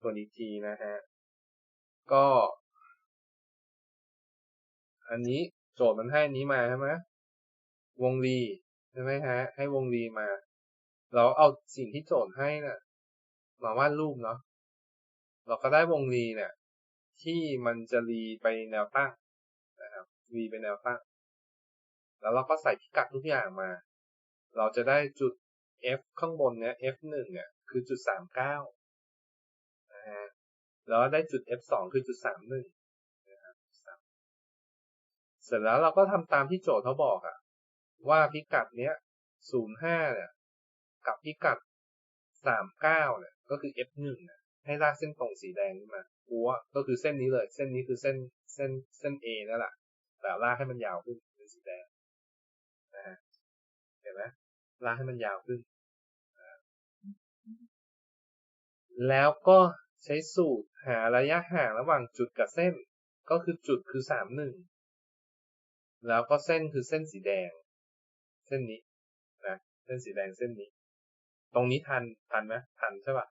ทวนอีกทีนะฮะ ก็ อันนี้โจทย์มันให้อันนี้มาใช่ไหมวงรีใช่ไหมฮะ ให้วงรีมา เราเอาสิ่งที่โจทย์ให้น่ะ มาวาดรูปเนาะเราก็ได้วงรีเนี่ยที่มันจะรีไปแนวตั้งนะครับรีไปแนวตั้ง แล้วเราก็ใส่พิกัดทุกอย่างมา เราจะได้จุด f ข้างบนเนี้ย f 1เนี่ย คือจุดสามเก้า นะฮะแล้วได้จุด f 2 คือจุดสามหนึ่งนะครับเสร็จแล้วเราก็ทำตามที่โจทย์เขาบอกอะว่าพิกัดเนี้ยศูนย์ห้าเนี่ยกับพิกัดสามเก้าเนี่ยก็คือ f หนึ่งเนี่ยให้ลากเส้นตรงสีแดงขึ้นมาปัวก็คือเส้นนี้เลย เส้นนี้คือเส้นเส้นเส้น A นั่นแหละ แต่ลากให้มันยาวขึ้นเป็นสีแดงนะฮะเห็นไหมลากให้มันยาวขึ้น แล้วก็ ใช้สูตรหาระยะห่างระหว่างจุดกับเส้น ก็คือจุดคือสามหนึ่งแล้วก็เส้นคือเส้นสีแดง เส้นนี้นะเส้นสีแดงเส้นนี้ ตรงนี้ทันทันไหมทันใช่ปะ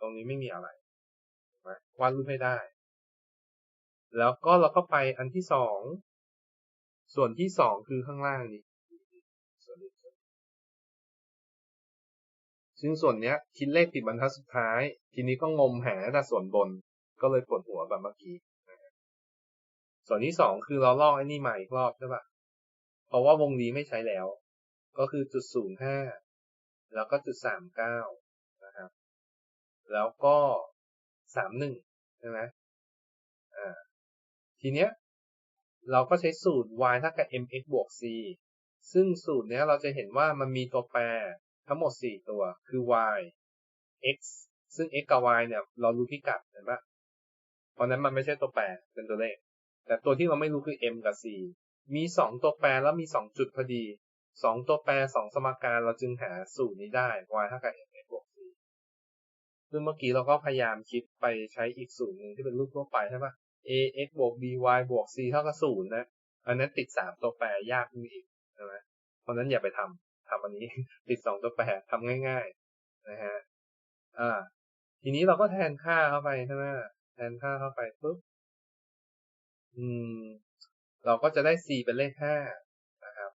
ตรงนี้ไม่มีอะไรวาดรูปให้ได้ แล้วก็เราก็ไปอันที่สองส่วนที่สองคือข้างล่างนี้ ซึ่งส่วนเนี้ยคิดเลขผิดบรรทัดสุดท้าย ทีนี้ก็งมหาแต่ส่วนบนก็เลยปวดหัวแบบเมื่อกี้ส่วนที่สองคือเราลอกไอ้นี่ใหม่อีกรอบใช่ปะเพราะว่าวงนี้ไม่ใช้แล้ว ก็คือจุดศูนย์ห้าแล้วก็จุดสามเก้านะครับ แล้วก็สามหนึ่งใช่ไหมอ่าทีเนี้ยเราก็ใช้สูตร y เท่ากับ mx บวก c ซึ่งสูตรเนี้ยเราจะเห็นว่ามันมีตัวแปร ทั้งหมด 4 ตัวคือ y x ซึ่ง x กับ y เนี่ย เรารู้พิกัดเห็นปะเพราะนั้นมันไม่ใช่ตัวแปรเป็นตัวเลข แต่ตัวที่เราไม่รู้คือ m กับ c มี 2 ตัวแปรแล้วมี 2 จุดพอดี 2 ตัวแปร 2 สมการเราจึงหาสูตรนี้ได้ y เท่ากับ mx บวก c ซึ่งเมื่อกี้เราก็พยายามคิดไปใช้อีกสูตรหนึ่งที่เป็นรูปทั่วไปใช่ปะ ax บวก by บวก c เท่ากับศูนย์นะ อันนั้นติด 3 ตัวแปรยากขึ้นอีกใช่ไหมเพราะนั้นอย่าไปท ทำอันนี้ติดสองตัวแปรทำง่ายๆนะฮะอ่า ทีนี้เราก็แทนค่าเข้าไปใช่ไหมแทนค่าเข้าไปปุ๊บอืม เราก็จะได้ c เป็นเลขห้านะครับ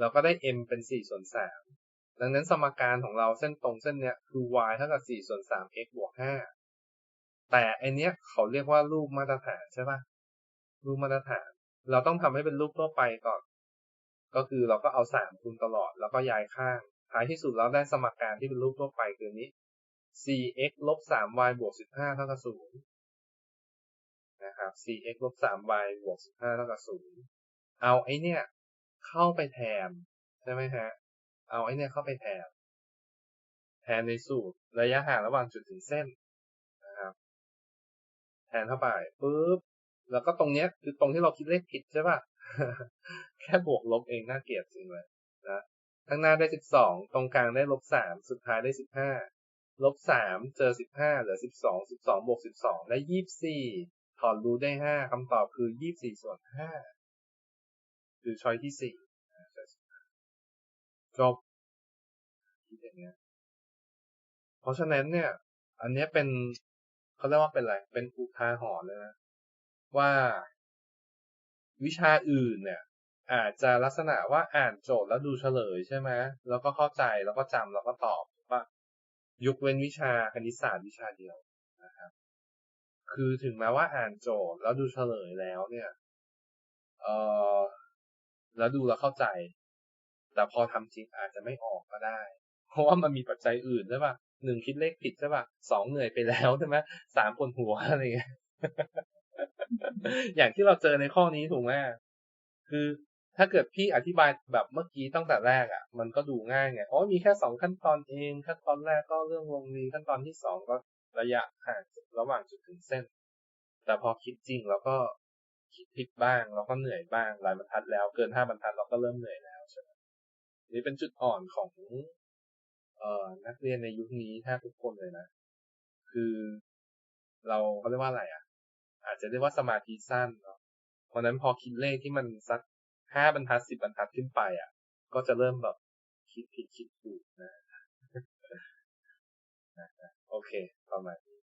เราก็ได้ m เป็นสี่ส่วนสามดังนั้นสมการของเราเส้นตรงเส้นเนี้ยคือ y เท่ากับสี่ส่วนสาม x บวกห้าแต่อันเนี้ยเขาเรียกว่ารูปมาตรฐานใช่ปะรูปมาตรฐาน เราต้องทำให้เป็นรูปทั่วไปก่อน ก็คือเราก็เอาสามคูณตลอดแล้วก็ย้ายข้าง ท้ายที่สุดเราได้สมการที่เป็นรูปทั่วไปคือนี้ 4x ลบ 3y บวก 15 เท่ากับ 0 นะครับ 4x ลบ 3y บวก 15 เท่ากับ 0 เอาไอ้เนี่ย เข้าไปแทนใช่ไหมฮะ เอาไอ้เนี่ยเข้าไปแทน แทนในสูตรระยะห่างระหว่างจุดถึงเส้นนะครับ แทนเข้าไปปุ๊บ แล้วก็ตรงเนี้ยคือตรงที่เราคิดเลขผิดใช่ป่ะ แค่บวกลบเองน่าเกลียดจริงเลยนะข้างหน้าได้สิบสองตรงกลางได้ลบสามสุดท้ายได้สิบห้าลบสามเจอสิบห้าเหลือสิบสองสิบสองบวกสิบสองได้ยี่สิบสี่ถอนรูได้ห้าคำตอบคือยี่สี่ส่วนห้าคือช้อยที่สี่จบคิดอย่างเงี้ยเพราะฉะนั้นเนี่ย อันนี้เป็นเขาเรียกว่าเป็นอะไรเป็นอุทาหรณ์เลยนะว่า วิชาอื่นเนี่ย อาจจะลักษณะว่าอ่านโจทย์แล้วดูเฉลยใช่ไหมแล้วก็เข้าใจแล้วก็จำแล้วก็ตอบว่ายุคเว้นวิชาคณิตศาสตร์วิชาเดียวนะครับ คือถึงแม้ว่าอ่านโจทย์แล้วดูเฉลยแล้วเนี่ย เออแล้วดูแล้วเข้าใจ แต่พอทำจริงอาจจะไม่ออกก็ได้ เพราะว่ามันมีปัจจัยอื่นใช่ปะหนึ่งคิดเลขผิดใช่ปะสองเหนื่อยไปแล้วใช่ไหมสามปวดหัวอะไรเงี้ย อย่างที่เราเจอในข้อนี้ถูกไหมคือถ้าเกิดพี่อธิบายแบบเมื่อกี้ตั้งแต่แรกอะ่ะ มันก็ดูง่ายไงอ๋อมีแค่สองขั้นตอนเอง ขั้นตอนแรกก็เรื่องวงรีขั้นตอนที่สองก็ระยะห่างระหว่างจุดถึงเส้น แต่พอคิดจริงเราก็คิดผิดบ้างเราก็เหนื่อยบ้างหลายบรรทัดแล้วเกินห้าบรรทัดเราก็เริ่มเหนื่อยแล้วใช่ไหมนี่เป็นจุดอ่อนของเอ่อนักเรียนในยุคนี้แทบทุกคนเลยนะ คือเราเขาเรียกว่าอะไรอะ่ะ อาจจะเรียกว่าสมาธิสั้นเนาะเพราะนั้นพอคิดเลขที่มันสักห้าบรรทัดสิบบรรทัดขึ้นไปอะ ก็จะเริ่มแบบคิดผิดคิดถูกนะ โอเค ประมาณนี้